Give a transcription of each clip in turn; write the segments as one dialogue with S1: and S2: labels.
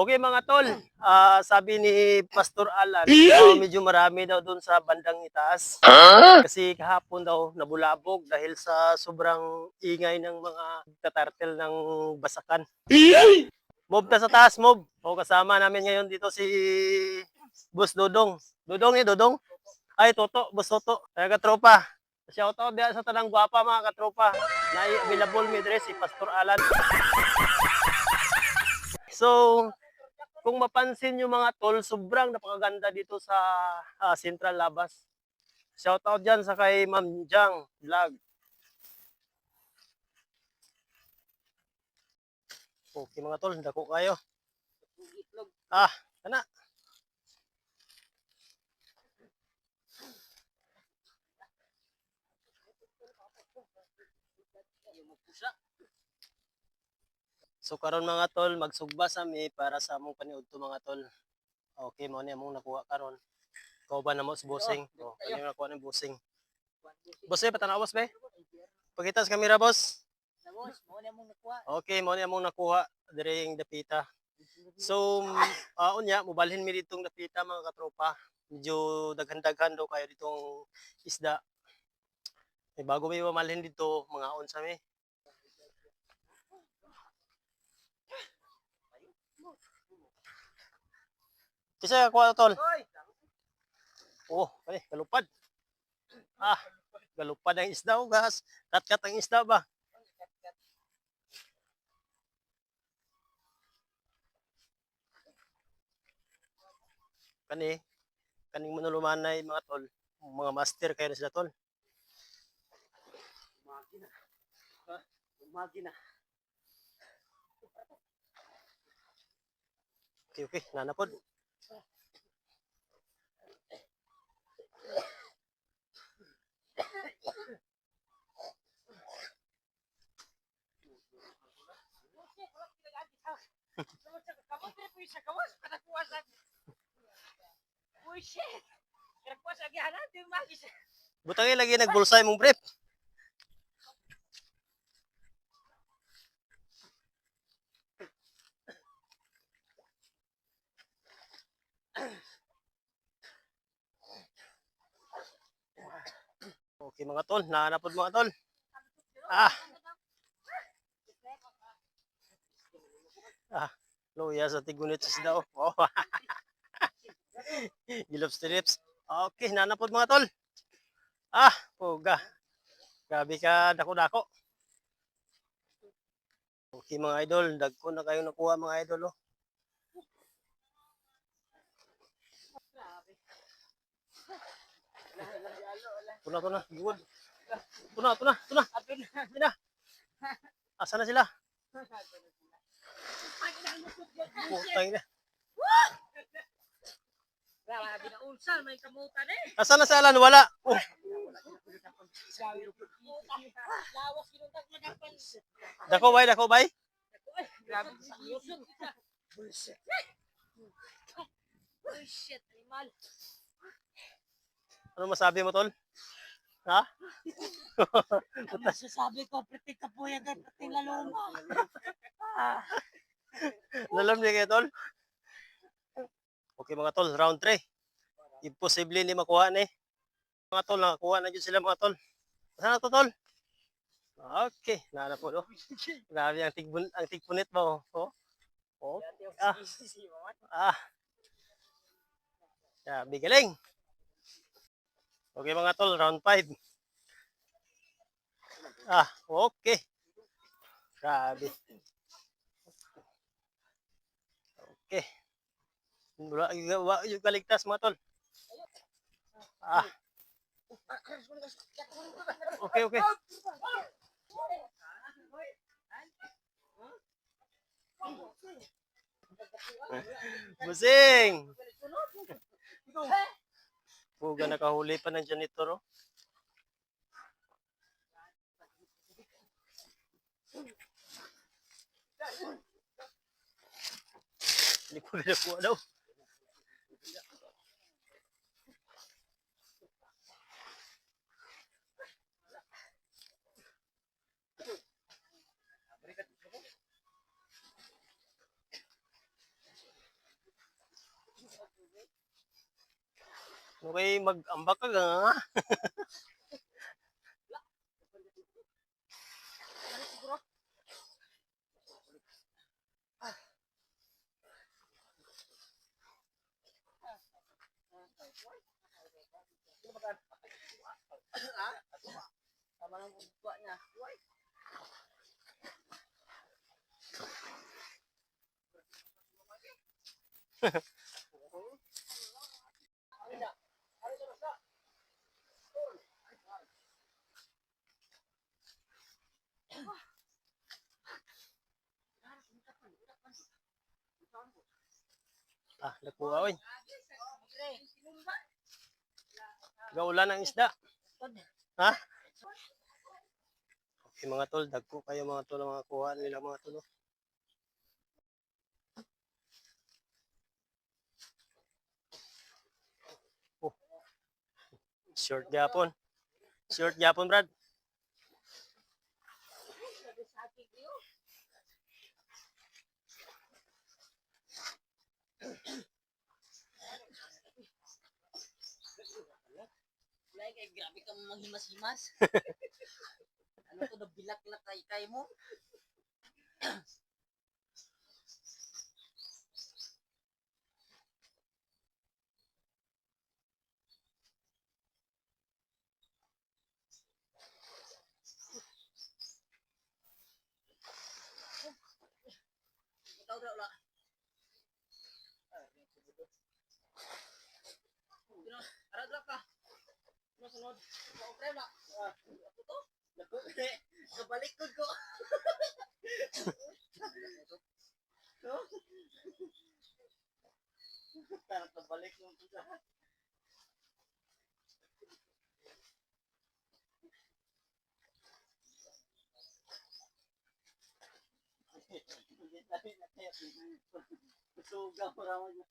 S1: Okay mga tol, ah, sabi ni Pastor Alan, oh, medyo marami daw doon sa bandang itaas. Kasi kahapon daw nabulabog dahil sa sobrang ingay ng mga tatartel ng basakan. Mob na sa taas, mob. O kasama namin ngayon dito si Boss Dodong. Dodong eh, Dodong? Ay, Toto, Boss Toto. Kaya katropa. Shout out diyan sa tanang gwapa mga katropa. Na available mi si Pastor Alan. So, kung mapansin nyo mga tol, sobrang napakaganda dito sa ah, Central Labas. Shout out dyan sa kay Ma'am Jang Vlog. Okay mga tol, dako kayo. Ah, kana. So karon mga tol, magsugba sa mi para sa among paniud to mga tol. Okay mo ni among nakuha karon. Ko ba na mo sa busing? Oh, kani nakuha ng busing. Boss, eh, patanawas ba? Pakita sa kamera, boss.
S2: Boss, mo na mong nakuha.
S1: Okay, mo ni among nakuha dire yung dapita. So, uh, unya, mubalhin mi ditong dapita mga katropa. Medyo daghan-daghan daw kayo ditong isda. Eh, bago may mamalhin dito, mga on sa mi. Kisa kuha tol. Oh, ay, galupad. Ah, galupad ang isda o gas. Kat-kat ang isda ba? Kani, kaning manulumanay mga tol. Mga master kayo na sila tol.
S2: Umagi na. Ha? Umagi na.
S1: Okay, okay, nanapod. Butangin lagi nagbulsay mong brief. Okay mga tol, nahanapod mga tol. Ah. Ah, luya sa tigunit sa daw. Oh. Gilop strips. Okay, nanapod mga tol. Ah, puga. Grabe ka, dako-dako. Okay mga idol, dagko na kayo nakuha mga idol. Oh. Tuna, tuna, good. Tuna, tuna, tuna. Tuna. Asa na sila? Putang ina. Asa na si? Wala. Oh, dako bay, dako bay.
S2: Bullshit. Bullshit.
S1: Ano masabi mo, tol? Ha?
S2: Ang masasabi ko, protect ka po yan, pati laloma. Ah,
S1: Lalam niya kayo, tol? Okay mga tol, round 3. Imposible ni makuha ni. Mga tol, nakakuha na dyan sila mga tol. Saan na to, tol? Okay, nana po, no? Grabe ang tigbun, ang tigpunit mo. Oh. Oh. Ah. Ah. Grabe, galing. Okay mga tol, round 5. Ah, okay. Grabe. Okay. Wala wa yung kaligtas mga tol. Ah. Okay, okay. Busing! Puga nakahuli pa ng janitor, oh. Hindi ko nakuha daw. Okay, mag-ambak ka nga.
S2: Tama ng buwa niya.
S1: Ah, nakuha oy. Gaulan ng isda. Ha? Okay mga tol, dagko kayo mga tol mga kuha nila mga tol. oh. Oh. Short gapon. Short gapon, Brad.
S2: Like, ay grabe ka manghimas-himas. ano to, nabilak na kay kay mo? Ikaw daw la. Ara dra ka. Sunod? Ikaw pre na. Ako to? Naku, kabalikod ko. No? Parang kabalik mo po sa Suga mo raman mo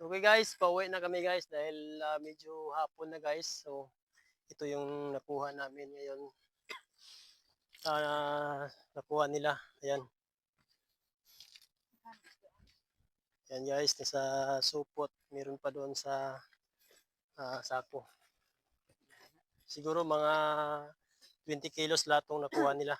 S1: Okay guys, pauwi na kami guys dahil ah, medyo hapon na guys. So ito yung nakuha namin ngayon. Ah, nakuha nila. Ayan. Ayan guys, nasa supot. Meron pa doon sa ah, sako. Siguro mga 20 kilos lahat nakuha nila.